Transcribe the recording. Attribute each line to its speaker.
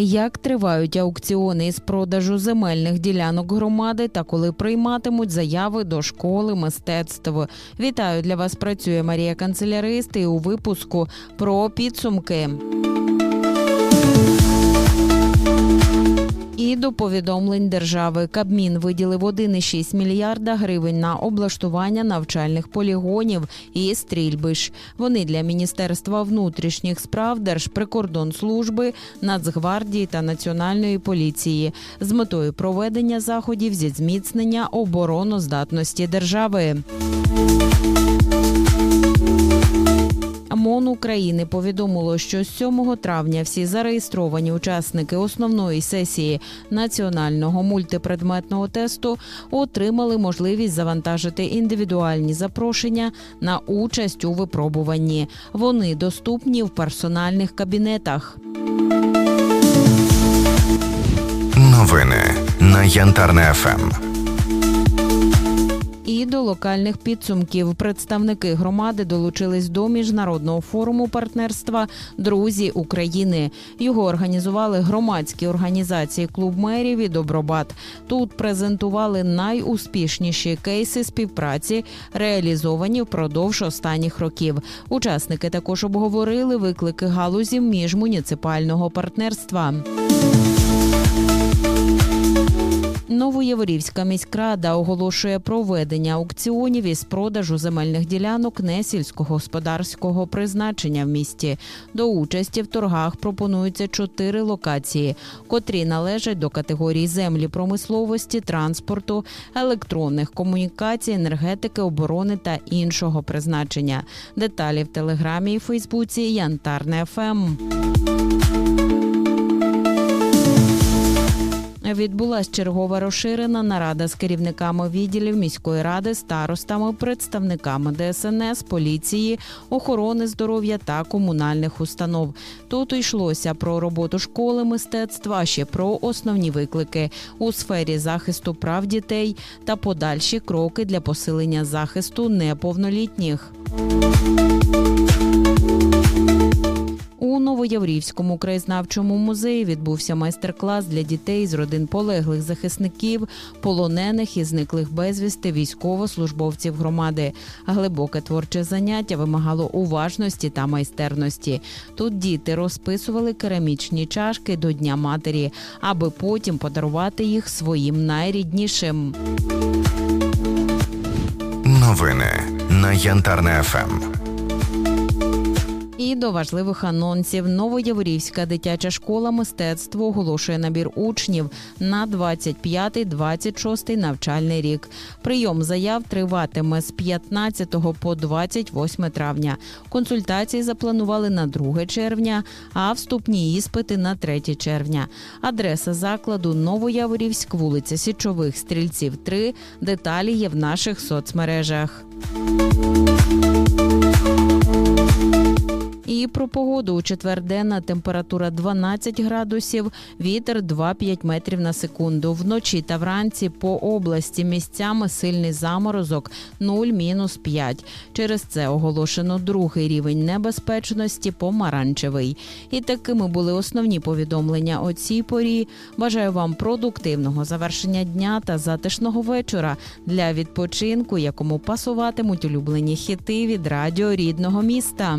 Speaker 1: Як тривають аукціони із продажу земельних ділянок громади та коли прийматимуть заяви до школи мистецтв? Вітаю для вас. Працює Марія Канцелярист і у випуску про підсумки. І до повідомлень держави Кабмін виділив 1,6 мільярда гривень на облаштування навчальних полігонів і стрільбищ. Вони для Міністерства внутрішніх справ, Держприкордонслужби, Нацгвардії та Національної поліції з метою проведення заходів зі зміцнення обороноздатності держави. МОН України повідомило, що з 7 травня всі зареєстровані учасники основної сесії національного мультипредметного тесту отримали можливість завантажити індивідуальні запрошення на участь у випробуванні. Вони доступні в персональних кабінетах.
Speaker 2: Новини на Янтарне ФМ.
Speaker 1: Локальних підсумків представники громади долучились до міжнародного форуму партнерства Друзі України. Його організували громадські організації клуб мерів і Добробат. Тут презентували найуспішніші кейси співпраці, реалізовані впродовж останніх років. Учасники також обговорили виклики галузі міжмуніципального партнерства. Новоєворівська міськрада оголошує проведення аукціонів із продажу земельних ділянок несільськогосподарського призначення в місті. До участі в торгах пропонуються чотири локації, котрі належать до категорії землі промисловості, транспорту, електронних комунікацій, енергетики, оборони та іншого призначення. Деталі в телеграмі і Фейсбуці Янтарне. ФМ. Відбулась чергова розширена нарада з керівниками відділів міської ради, старостами, представниками ДСНС, поліції, охорони здоров'я та комунальних установ. Тут йшлося про роботу школи мистецтва, ще про основні виклики у сфері захисту прав дітей та подальші кроки для посилення захисту неповнолітніх. Новояврівському краєзнавчому музеї відбувся майстер-клас для дітей з родин полеглих захисників, полонених і зниклих безвісти військовослужбовців громади. Глибоке творче заняття вимагало уважності та майстерності. Тут діти розписували керамічні чашки до Дня матері, аби потім подарувати їх своїм найріднішим.
Speaker 2: Новини на Янтарне ФМ.
Speaker 1: До важливих анонсів Новояворівська дитяча школа мистецтва оголошує набір учнів на 25-26 навчальний рік. Прийом заяв триватиме з 15 по 28 травня. Консультації запланували на 2 червня, а вступні іспити на 3 червня. Адреса закладу Новояворівськ, вулиця Січових Стрільців, 3. Деталі є в наших соцмережах. І про погоду у четвер денна температура 12 градусів, вітер 2-5 метрів на секунду. Вночі та вранці по області місцями сильний заморозок 0-5. Через це оголошено другий рівень небезпечності помаранчевий. І такими були основні повідомлення о цій порі. Бажаю вам продуктивного завершення дня та затишного вечора для відпочинку, якому пасуватимуть улюблені хіти від радіо рідного міста.